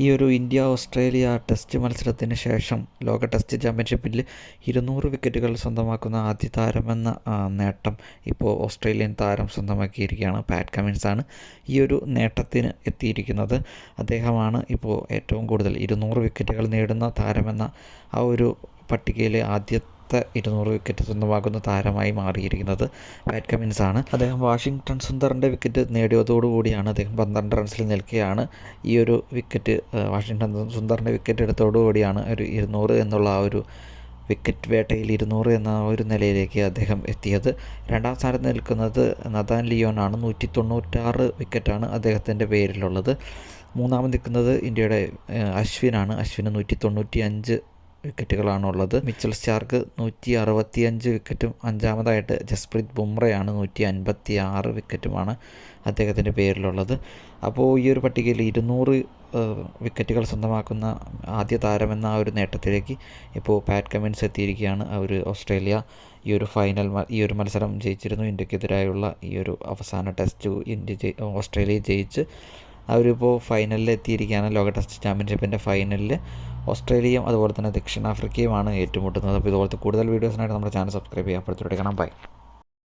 ഈ ഒരു India Australia test മത്സരത്തിന് ശേഷം ലോക ടെസ്റ്റ് ചാമ്പ്യൻഷിപ്പിൽ ഇരുന്നൂറ് വിക്കറ്റുകൾ സ്വന്തമാക്കുന്ന ആദ്യ താരമെന്ന നേട്ടം ഇപ്പോൾ ഓസ്ട്രേലിയൻ താരം സ്വന്തമാക്കിയിരിക്കുകയാണ്. പാറ്റ് കമിൻസ് ആണ് ഈ ഒരു നേട്ടത്തിന് എത്തിയിരിക്കുന്നത്. അദ്ദേഹമാണ് ഇപ്പോൾ ഏറ്റവും കൂടുതൽ ഇരുന്നൂറ് വിക്കറ്റുകൾ നേടുന്ന താരമെന്ന ആ ഒരു പട്ടികയിലെ ആദ്യത്തെ ഇരുന്നൂറ് വിക്കറ്റ് സ്വന്തമാക്കുന്ന താരമായി മാറിയിരിക്കുന്നത് പാറ്റ് കമിൻസ് ആണ്. അദ്ദേഹം വാഷിങ്ടൺ സുന്ദറിന്റെ വിക്കറ്റ് നേടിയതോടുകൂടിയാണ് അദ്ദേഹം പന്ത്രണ്ട് റൺസിൽ നിൽക്കുകയാണ് ഈ ഒരു വിക്കറ്റ് വാഷിങ്ടൺ സുന്ദറിന്റെ വിക്കറ്റ് എടുത്തോടുകൂടിയാണ് ഒരു ഇരുന്നൂറ് എന്നുള്ള ആ ഒരു വിക്കറ്റ് വേട്ടയിൽ ഇരുന്നൂറ് എന്ന ഒരു നിലയിലേക്ക് അദ്ദേഹം എത്തിയത്. രണ്ടാം സ്ഥാനത്ത് നിൽക്കുന്നത് നദാൻ ലിയോൺ ആണ്. നൂറ്റി തൊണ്ണൂറ്റാറ് വിക്കറ്റാണ് അദ്ദേഹത്തിന്റെ പേരിലുള്ളത്. മൂന്നാമത് നിൽക്കുന്നത് ഇന്ത്യയുടെ അശ്വിനാണ് അശ്വിന് നൂറ്റി തൊണ്ണൂറ്റി അഞ്ച് വിക്കറ്റുകളാണുള്ളത് മിച്ചൽ സ്റ്റാർക്ക് നൂറ്റി അറുപത്തി അഞ്ച് വിക്കറ്റും അഞ്ചാമതായിട്ട് ജസ്പ്രീത് ബുംറയാണ് നൂറ്റി അൻപത്തി ആറ് വിക്കറ്റുമാണ് അദ്ദേഹത്തിന്റെ പേരിലുള്ളത്. അപ്പോൾ ഈ ഒരു പട്ടികയിൽ ഇരുന്നൂറ് വിക്കറ്റുകൾ സ്വന്തമാക്കുന്ന ആദ്യ താരമെന്ന ആ ഒരു നേട്ടത്തിലേക്ക് ഇപ്പോൾ പാറ്റ് കമ്മിൻസ് എത്തിയിരിക്കുകയാണ്. അവർ ഓസ്ട്രേലിയ ഈ ഒരു ഫൈനൽ ഈ ഒരു മത്സരം ജയിച്ചിരുന്നു. ഇന്ത്യക്കെതിരായുള്ള ഈ ഒരു അവസാന ടെസ്റ്റ് ഇന്ത്യ ഓസ്ട്രേലിയ ജയിച്ച് അവരിപ്പോൾ ഫൈനലിൽ എത്തിയിരിക്കുകയാണ് ലോക ടെസ്റ്റ് ചാമ്പ്യൻഷിപ്പിന്റെ ഫൈനലിൽ ഓസ്ട്രേലിയയും അതുപോലെ തന്നെ ദക്ഷിണാഫ്രിക്കയുമാണ് ഏറ്റുമുട്ടുന്നത്. അപ്പോൾ ഇതുപോലത്തെ കൂടുതൽ വീഡിയോസിനായിട്ട് നമ്മുടെ ചാനൽ സബ്സ്ക്രൈബ് ചെയ്യാം. അപ്പോഴത്തേക്ക് കാണാം. ബൈ